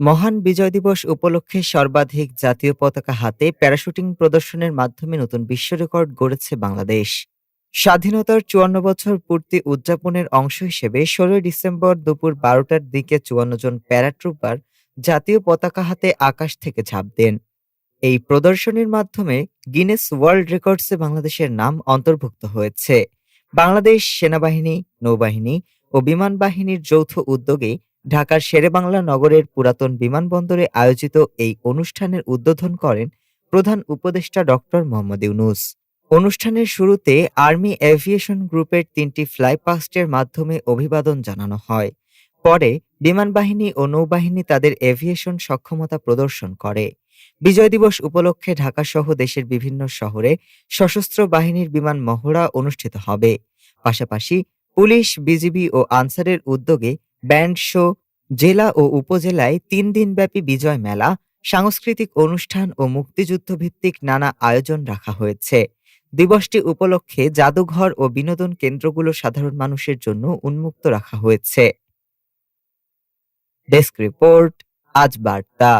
মহান বিজয় দিবস উপলক্ষে সর্বাধিক জাতীয় পতাকা হাতে প্যারাশুটিং প্রদর্শনের মাধ্যমে নতুন বিশ্ব রেকর্ড গড়েছে বাংলাদেশ। স্বাধীনতার চুয়ান্ন বছর পূর্তি উদযাপনের অংশ হিসেবে ষোলোই ডিসেম্বর দুপুর বারোটার দিকে চুয়ান্ন জন প্যারাট্রুপার জাতীয় পতাকা হাতে আকাশ থেকে ঝাঁপ দেন। এই প্রদর্শনীর মাধ্যমে গিনেস ওয়ার্ল্ড রেকর্ডসে বাংলাদেশের নাম অন্তর্ভুক্ত হয়েছে। বাংলাদেশ সেনাবাহিনী, নৌবাহিনী ও বিমান বাহিনীর যৌথ উদ্যোগে ঢাকার শেরেবাংলা নগরের পুরাতন বিমানবন্দরে আয়োজিত এই অনুষ্ঠানের উদ্বোধন করেন প্রধান উপদেষ্টা ডক্টর মোহাম্মদ ইউনুস। অনুষ্ঠানের শুরুতে আর্মি এভিয়েশন গ্রুপের তিনটি ফ্লাই পাস্টের মাধ্যমে অভিবাদন জানানো হয়। পরে বিমান বাহিনী ও নৌবাহিনী তাদের এভিয়েশন সক্ষমতা প্রদর্শন করে। বিজয় দিবস উপলক্ষে ঢাকা সহ দেশের বিভিন্ন শহরে সশস্ত্র বাহিনীর বিমান মহড়া অনুষ্ঠিত হবে। পাশাপাশি পুলিশ, বিজিবি ও আনসারের উদ্যোগে ব্যান্ড শো, জেলা ও উপজেলায় তিন দিনব্যাপী বিজয় মেলা, সাংস্কৃতিক অনুষ্ঠান ও মুক্তিযুদ্ধ ভিত্তিক নানা আয়োজন রাখা হয়েছে। দিবসটি উপলক্ষে জাদুঘর ও বিনোদন কেন্দ্রগুলো সাধারণ মানুষের জন্য উন্মুক্ত রাখা হয়েছে। ডেস্ক রিপোর্ট, আজ বার্তা।